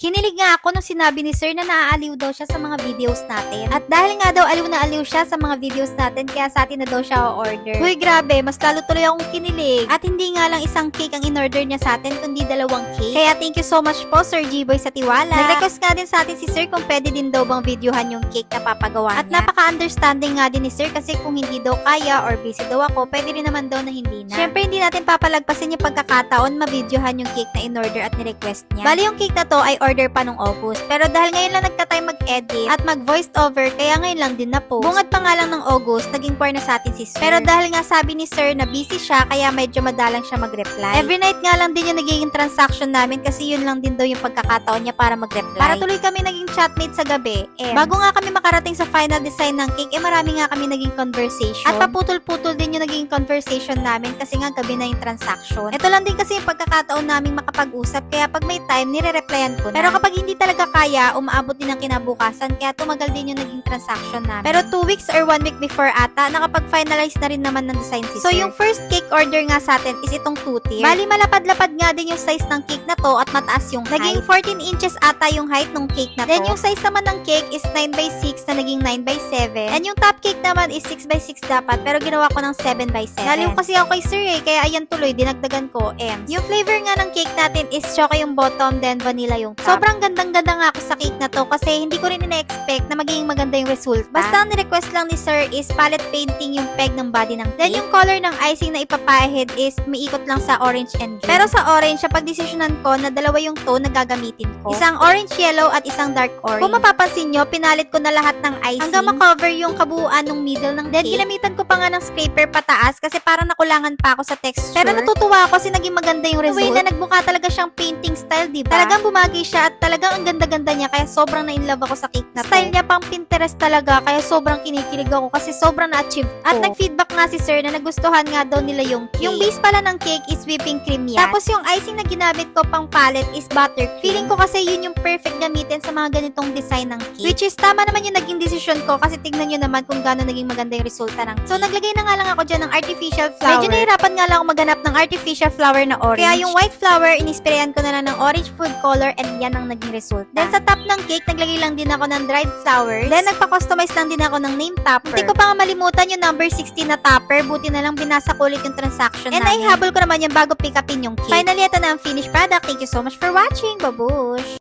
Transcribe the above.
Kinilig nga ako nung sinabi ni Sir na naaaliw daw siya sa mga videos natin. At dahil nga daw aliw na aliw siya sa mga videos natin, kaya sa atin na daw siya o-order. Uy, grabe, mas lalo tuloy akong kinilig. At hindi nga lang isang cake ang in-order niya sa atin, kundi dalawang cake. Kaya thank you so much po, Sir G-Boy sa tiwala. Nag-request nga din sa atin si Sir kung pwede din daw bang videohan yung cake na papagawa At napaka-understanding nga din ni Sir kasi kung hindi daw kaya or busy daw ako, pwede rin naman daw na hindi na. Siyempre, hindi natin papalagpasin yung pagkakataon ma-videohan yung cake na in-order at ni-request niya. Bali, yung cake na to ay order pa nung August. Pero dahil ngayon lang nagka-time mag-edit at mag-voiced over, kaya ngayon lang din na-post. Bungad pa nga lang ng August, naging pour na sa atin si Sir. Pero dahil nga sabi ni Sir na busy siya, kaya medyo madalang siya mag-reply. Every night nga lang din yung nagiging transaction namin kasi yun lang din daw yung pagkakataon niya para mag-reply. Para tuloy kami naging chatmate sa gabi. Eh, bago nga kami makarating sa final design ng cake, eh marami nga kami naging conversation. At paputol-putol din yung naging conversation namin kasi nga gabi na yung transaction. Ito lang din kasi yung pagkakataon namin makapag-usap, kaya pag may time, nire-replyan ko na. Pero kapag hindi talaga kaya, umaabot din ang kinabukasan, kaya tumagal din yung naging transaction namin. Pero two weeks or one week before ata, nakapag-finalize na rin naman ng design si So, yung first cake order nga sa atin is itong two-tier. Bali, malapad-lapad nga din yung size ng cake na to at mataas yung Naging 14 inches ata yung height ng cake na to. Then, yung size naman ng cake is 9 by 6 na naging 9 by 7. And yung top cake naman is 6 by 6 dapat, pero ginawa ko ng 7 by 7. Naliw kasi ako kay Sir eh, kaya ayan tuloy, dinagdagan ko M. Yung flavor nga ng cake natin is chocolate yung bottom, then vanilla yung. Sobrang gandang-ganda nga ako sa cake na to kasi hindi ko rin ina-expect na magiging maganda yung resulta. Basta ang request lang ni Sir is palette painting yung peg ng body ng cake. Then yung color ng icing na ipapahid is umiikot lang sa orange and green. Pero sa orange, sa pagdesisyonan ko na dalawa yung tone na gagamitin ko. Isang orange yellow at isang dark orange. Kung mapapansin nyo, pinalit ko na lahat ng icing hanggang makover yung kabuuan ng middle ng Then, ginamitan ko pa nga ng scraper pataas kasi parang nakulangan pa ako sa texture. Pero natutuwa ako kasi naging maganda yung result. The way na nagmukha talaga siyang painting style, di ba? Talagang bumagay siya at talagang ang ganda-ganda niya kaya sobrang na-inlove ako sa cake na to. Style niya pang Pinterest talaga kaya sobrang kinikilig ako kasi sobrang na-achieve ko. At nag-feedback nga si sir na nagustuhan nga daw nila yung cake. Yung base pala ng cake is whipping cream yan. Tapos yung icing na ginamit ko pang palette is buttercream. Feeling ko kasi yun yung perfect gamitin sa mga ganitong design ng cake. Which is tama naman yung naging decision ko kasi tignan nyo naman kung gaano naging maganda yung resulta ng So naglagay na nga lang ako dyan ng artificial flower. Medyo nahirapan nga lang ako maghanap ng artificial flower na orange. Kaya yung white flower, inisprayan ko na lang ng orange food color and yan ang naging resulta. Then sa top ng cake, naglagay lang din ako ng dried flowers. Then nagpa-customize lang din ako ng name topper. Hindi ko pa nga malimutan yung number 16 na topper. Buti na lang binasa ko ulit yung transaction And namin. naihabol ko naman yan bago pick upin yung cake. Finally, ito na ang finished product. Thank you so much for watching. Babush!